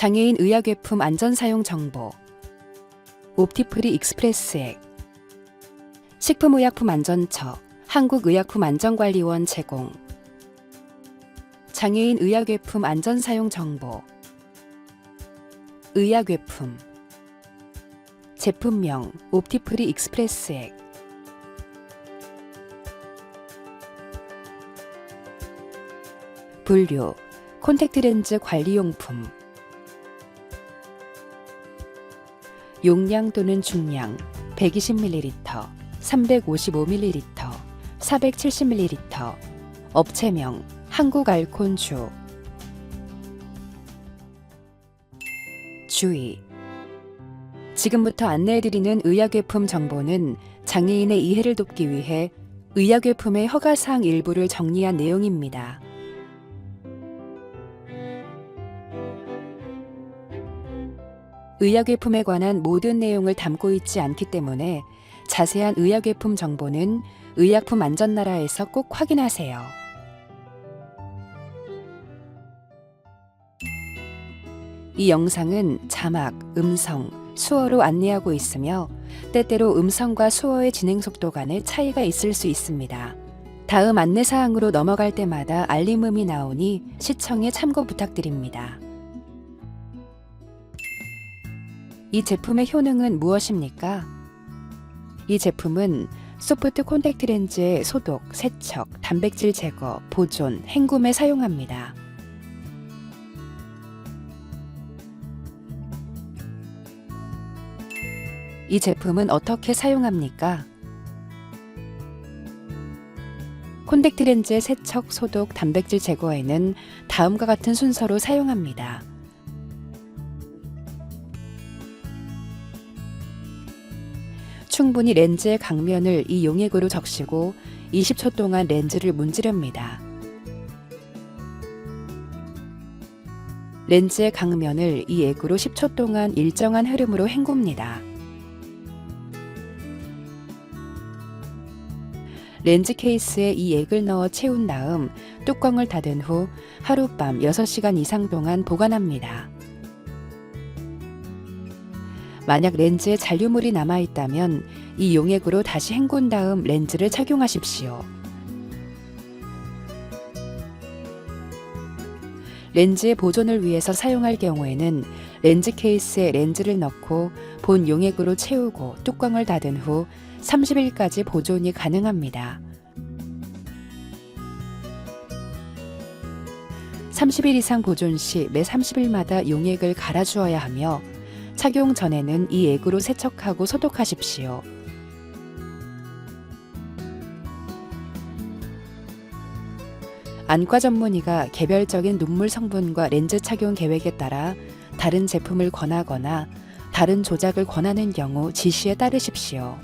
장애인 의약외품 안전 사용 정보. 옵티프리 익스프레스 액 식품의약품안전처 한국의약품안전관리원 제공. 장애인 의약외품 안전 사용 정보. 의약외품. 제품명 옵티프리 익스프레스 액 분류 콘택트렌즈 관리용품 용량 또는 중량 120ml, 355ml, 470ml 업체명 한국알콘주. 주의. 지금부터 안내해드리는 의약외품 정보는 장애인의 이해를 돕기 위해 의약외품의 허가사항 일부를 정리한 내용입니다. 의약외품에 관한 모든 내용을 담고 있지 않기 때문에 자세한 의약외품 정보는 의약품 안전나라에서 꼭 확인하세요. 이 영상은 자막, 음성, 수어로 안내하고 있으며 때때로 음성과 수어의 진행 속도 간에 차이가 있을 수 있습니다. 다음 안내사항으로 넘어갈 때마다 알림음이 나오니 시청에 참고 부탁드립니다. 이 제품의 효능은 무엇입니까? 이 제품은 소프트 콘택트 렌즈의 소독, 세척, 단백질 제거, 보존, 헹굼에 사용합니다. 이 제품은 어떻게 사용합니까? 콘택트 렌즈의 세척, 소독, 단백질 제거에는 다음과 같은 순서로 사용합니다. 충분히 렌즈의 강면을 이 용액으로 적시고 20초 동안 렌즈를 문지릅니다. 렌즈의 강면을 이 액으로 10초 동안 일정한 흐름으로 헹굽니다. 렌즈 케이스에 이 액을 넣어 채운 다음 뚜껑을 닫은 후 하룻밤 6시간 이상 동안 보관합니다. 만약 렌즈에 잔류물이 남아 있다면 이 용액으로 다시 헹군 다음 렌즈를 착용하십시오. 렌즈의 보존을 위해서 사용할 경우에는 렌즈 케이스에 렌즈를 넣고 본 용액으로 채우고 뚜껑을 닫은 후 30일까지 보존이 가능합니다. 30일 이상 보존 시 매 30일마다 용액을 갈아주어야 하며 착용 전에는 이 액으로 세척하고 소독하십시오. 안과 전문의가 개별적인 눈물 성분과 렌즈 착용 계획에 따라 다른 제품을 권하거나 다른 조작을 권하는 경우 지시에 따르십시오.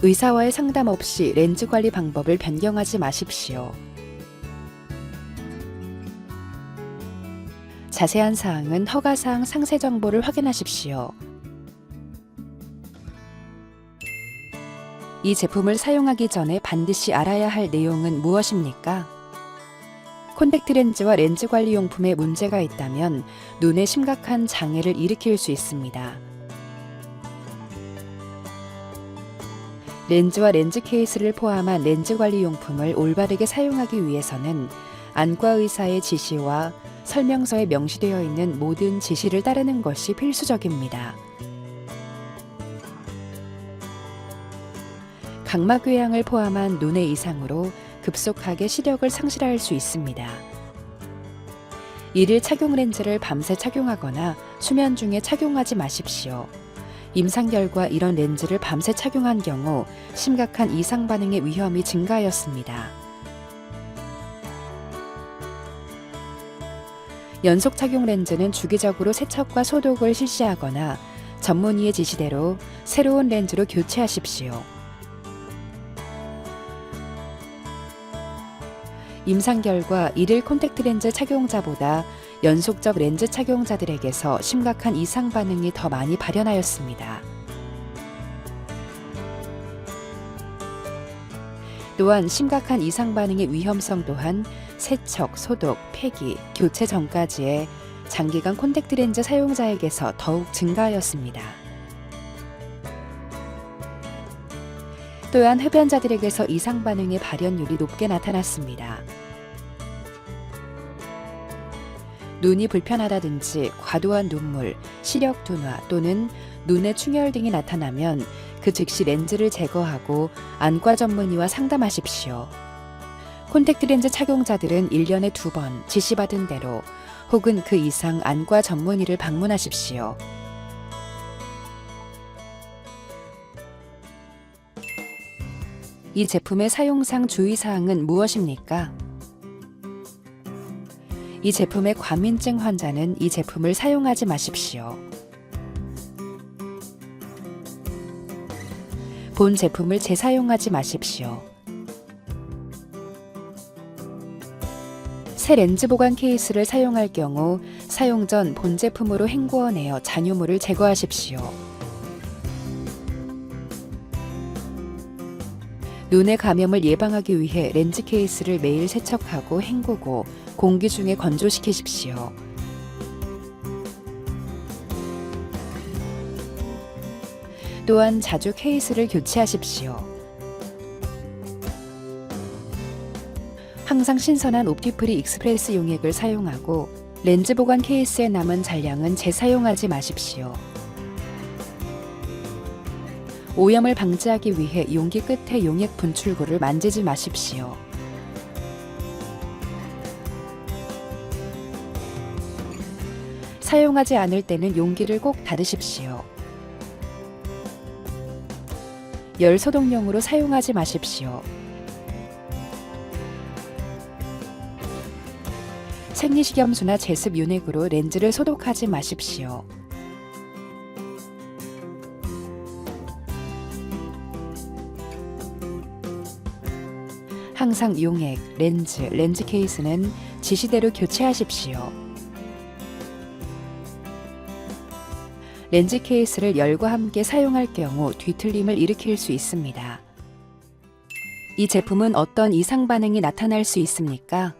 의사와의 상담 없이 렌즈 관리 방법을 변경하지 마십시오. 자세한 사항은 허가사항 상세 정보를 확인하십시오. 이 제품을 사용하기 전에 반드시 알아야 할 내용은 무엇입니까? 콘택트 렌즈와 렌즈 관리 용품에 문제가 있다면 눈에 심각한 장애를 일으킬 수 있습니다. 렌즈와 렌즈 케이스를 포함한 렌즈 관리 용품을 올바르게 사용하기 위해서는 안과 의사의 지시와 설명서에 명시되어 있는 모든 지시를 따르는 것이 필수적입니다. 각막 외양을 포함한 눈의 이상으로 급속하게 시력을 상실할 수 있습니다. 이를 착용 렌즈를 밤새 착용하거나 수면 중에 착용하지 마십시오. 임상 결과 이런 렌즈를 밤새 착용한 경우 심각한 이상 반응의 위험이 증가하였습니다. 연속 착용 렌즈는 주기적으로 세척과 소독을 실시하거나 전문의의 지시대로 새로운 렌즈로 교체하십시오. 임상 결과 일일 콘택트 렌즈 착용자보다 연속적 렌즈 착용자들에게서 심각한 이상 반응이 더 많이 발현하였습니다. 또한 심각한 이상 반응의 위험성 또한 세척, 소독, 폐기, 교체 전까지의 장기간 콘택트 렌즈 사용자에게서 더욱 증가하였습니다. 또한 흡연자들에게서 이상 반응의 발현율이 높게 나타났습니다. 눈이 불편하다든지 과도한 눈물, 시력 둔화 또는 눈의 충혈 등이 나타나면 그 즉시 렌즈를 제거하고 안과 전문의와 상담하십시오. 콘택트 렌즈 착용자들은 1년에 두 번 지시받은 대로 혹은 그 이상 안과 전문의를 방문하십시오. 이 제품의 사용상 주의사항은 무엇입니까? 이 제품의 과민증 환자는 이 제품을 사용하지 마십시오. 본 제품을 재사용하지 마십시오. 새 렌즈 보관 케이스를 사용할 경우 사용 전 본 제품으로 헹구어 내어 잔유물을 제거하십시오. 눈의 감염을 예방하기 위해 렌즈 케이스를 매일 세척하고 헹구고 공기 중에 건조시키십시오. 또한 자주 케이스를 교체하십시오. 항상 신선한 옵티프리 익스프레스 용액을 사용하고 렌즈 보관 케이스에 남은 잔량은 재사용하지 마십시오. 오염을 방지하기 위해 용기 끝에 용액 분출구를 만지지 마십시오. 사용하지 않을 때는 용기를 꼭 닫으십시오. 열 소독용으로 사용하지 마십시오. 생리식염수나 제습 윤액으로 렌즈를 소독하지 마십시오. 항상 용액, 렌즈, 렌즈 케이스는 지시대로 교체하십시오. 렌즈 케이스를 열과 함께 사용할 경우 뒤틀림을 일으킬 수 있습니다. 이 제품은 어떤 이상 반응이 나타날 수 있습니까?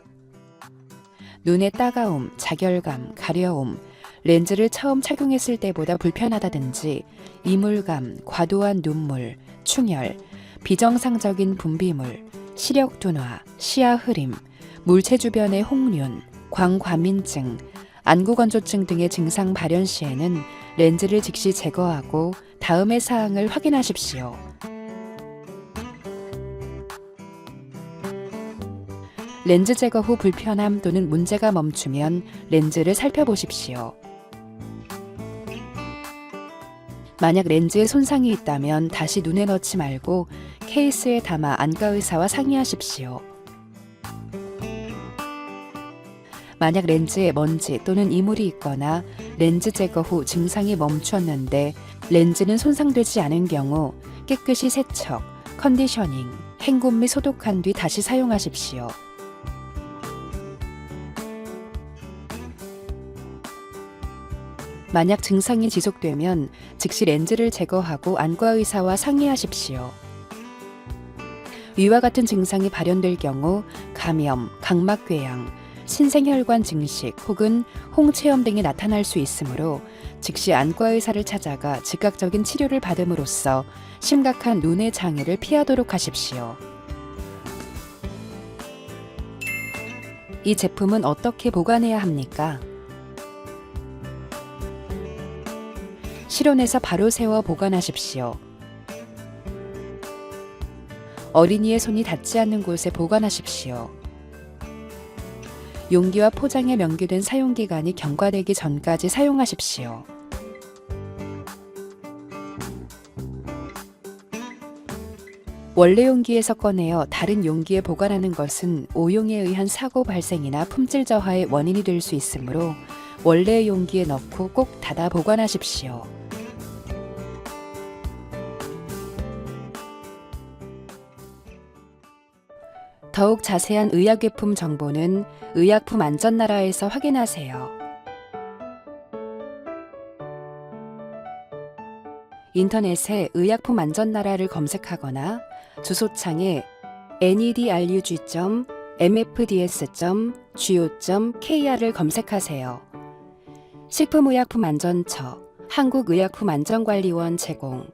눈의 따가움, 자결감, 가려움, 렌즈를 처음 착용했을 때보다 불편하다든지 이물감, 과도한 눈물, 충혈, 비정상적인 분비물, 시력 둔화, 시야 흐림, 물체 주변의 홍륜, 광과민증, 안구건조증 등의 증상 발현 시에는 렌즈를 즉시 제거하고 다음의 사항을 확인하십시오. 렌즈 제거 후 불편함 또는 문제가 멈추면 렌즈를 살펴보십시오. 만약 렌즈에 손상이 있다면 다시 눈에 넣지 말고 케이스에 담아 안과 의사와 상의하십시오. 만약 렌즈에 먼지 또는 이물이 있거나 렌즈 제거 후 증상이 멈추었는데 렌즈는 손상되지 않은 경우 깨끗이 세척, 컨디셔닝, 헹굼 및 소독한 뒤 다시 사용하십시오. 만약 증상이 지속되면 즉시 렌즈를 제거하고 안과 의사와 상의하십시오. 위와 같은 증상이 발현될 경우 감염, 각막궤양, 신생혈관 증식 혹은 홍채염 등이 나타날 수 있으므로 즉시 안과 의사를 찾아가 즉각적인 치료를 받음으로써 심각한 눈의 장애를 피하도록 하십시오. 이 제품은 어떻게 보관해야 합니까? 실온에서 바로 세워 보관하십시오. 어린이의 손이 닿지 않는 곳에 보관하십시오. 용기와 포장에 명기된 사용 기간이 경과되기 전까지 사용하십시오. 원래 용기에서 꺼내어 다른 용기에 보관하는 것은 오용에 의한 사고 발생이나 품질 저하의 원인이 될 수 있으므로 원래의 용기에 넣고 꼭 닫아 보관하십시오. 더욱 자세한 의약외품 정보는 의약품 안전나라에서 확인하세요. 인터넷에 의약품 안전나라를 검색하거나 주소창에 nedrug.mfds.go.kr을 검색하세요. 식품의약품안전처, 한국의약품안전관리원 제공